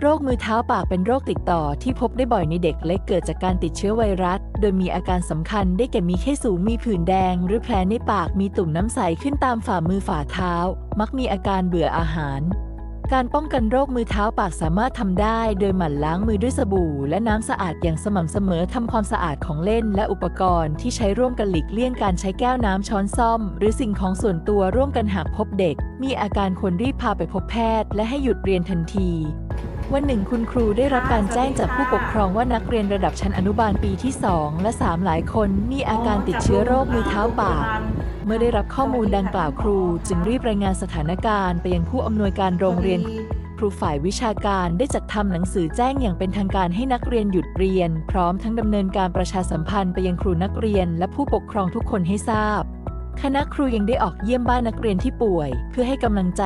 โรคมือเท้าปากเป็นโรคติดต่อที่พบได้บ่อยในเด็กเล็กเกิดจากการติดเชื้อไวรัส โดยมีอาการสำคัญได้แก่มีไข้สูงมีผื่นแดง หรือแผลในปากมีตุ่มน้ำใสขึ้นตามฝ่ามือฝ่าเท้า มักมีอาการเบื่ออาหาร การป้องกันโรคมือเท้าปากสามารถทำได้โดยหมั่นล้างมือด้วยสบู่ และน้ำสะอาดอย่างสม่ำเสมอทำความสะอาดของเล่นและอุปกรณ์ที่ใช้ร่วมกันหลีกเลี่ยงการใช้แก้วน้ำช้อนซ่อม หรือสิ่งของส่วนตัวร่วมกันหากพบเด็ก มีอาการควรรีบพาไปพบแพทย์ และให้หยุดเรียนทันทีวันหนึ่งคุณครูได้รับการแจ้งจากผู้ปกครองว่านักเรียนระดับชั้นอนุบาลปีที่ 2 และ 3 หลายคนมีอาการติดเชื้อโรคมือเท้าปาก เมื่อได้รับข้อมูลดังกล่าวครู จึงรีบรายงานสถานการณ์ไปยังผู้อำนวยการโรงเรียน ครูฝ่ายวิชาการได้จัดทำหนังสือแจ้งอย่างเป็นทางการให้นักเรียนหยุดเรียน พร้อมทั้งดำเนินการประชาสัมพันธ์ไปยังครูนักเรียน และผู้ปกครองทุกคนให้ทราบ คณะครูยังได้ออกเยี่ยมบ้านนักเรียนที่ป่วย เพื่อให้กำลังใจ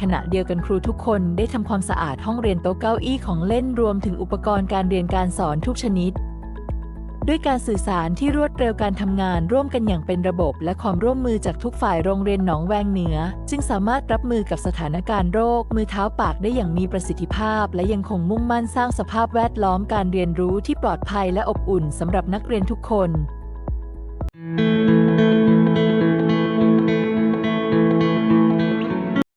ขณะเดียวกันครูทุกคนได้ทำความสะอาดห้องเรียนโต๊ะเก้าอี้ของเล่นรวมถึงอุปกรณ์การเรียนการสอนทุกชนิด ด้วยการสื่อสารที่รวดเร็วการทำงานร่วมกันอย่างเป็นระบบและความร่วมมือจากทุกฝ่ายโรงเรียนหนองแวงเหนือ จึงสามารถรับมือกับสถานการณ์โรค มือเท้าปากได้อย่างมีประสิทธิภาพ และยังคงมุ่งมั่นสร้างสภาพแวดล้อมการเรียนรู้ที่ปลอดภัยและอบอุ่นสำหรับนักเรียนทุกคน